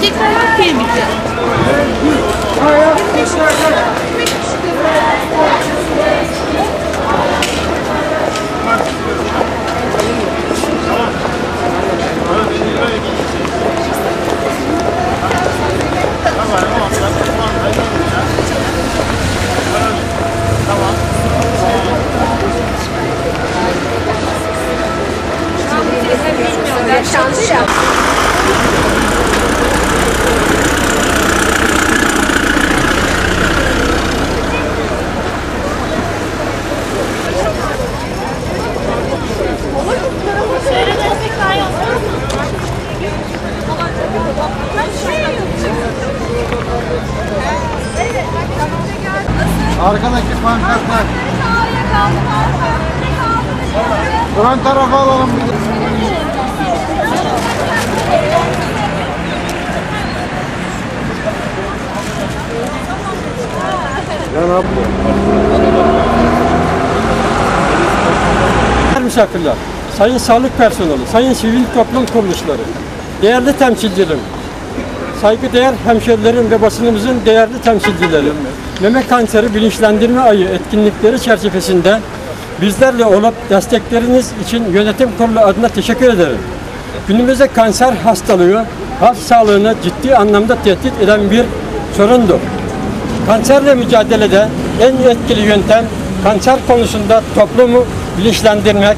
Erkekler yok ki evlilikte. Şans şans. Arkadaki pankartlar. Ön tarafa alalım. Ya ne yapıyor? Misafirler, sayın sağlık personeli, sayın sivil toplum kuruluşları, değerli temsilcilerim, saygıdeğer hemşerilerim ve basınımızın değerli temsilcileri, meme kanseri bilinçlendirme ayı etkinlikleri çerçevesinde bizlerle olup destekleriniz için yönetim kurulu adına teşekkür ederim. Günümüzde kanser hastalığı halk sağlığını ciddi anlamda tehdit eden bir sorundur. Kanserle mücadelede en etkili yöntem kanser konusunda toplumu bilinçlendirmek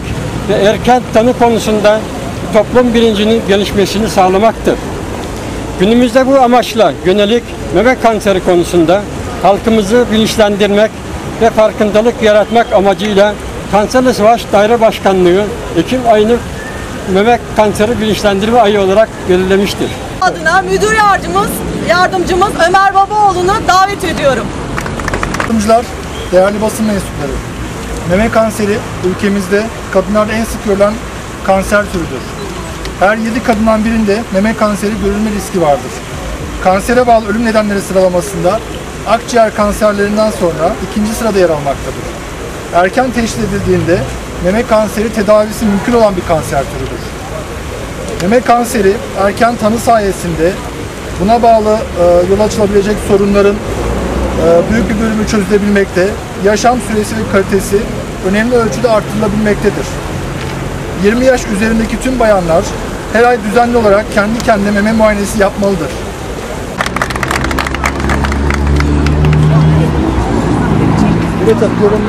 ve erken tanı konusunda toplum bilincinin gelişmesini sağlamaktır. Günümüzde bu amaçla yönelik meme kanseri konusunda halkımızı bilinçlendirmek ve farkındalık yaratmak amacıyla Kanserle Savaş Daire Başkanlığı Ekim ayını meme kanseri bilinçlendirme ayı olarak belirlemiştir. adına müdür yardımcımız, yardımcımız Ömer Babaoğlu'nu davet ediyorum. Yardımcılar, değerli basın mensupları. Meme kanseri ülkemizde kadınlarda en sık görülen kanser türüdür. Her 7 kadından birinde meme kanseri görülme riski vardır. Kansere bağlı ölüm nedenleri sıralamasında akciğer kanserlerinden sonra ikinci sırada yer almaktadır. Erken teşhis edildiğinde meme kanseri tedavisi mümkün olan bir kanser türüdür. Meme kanseri erken tanı sayesinde buna bağlı e, yol açılabilecek sorunların e, büyük bir bölümü çözülebilmekte, yaşam süresi ve kalitesi önemli ölçüde arttırılabilmektedir. 20 yaş üzerindeki tüm bayanlar her ay düzenli olarak kendi kendine meme muayenesi yapmalıdır. Evet, atıyorum.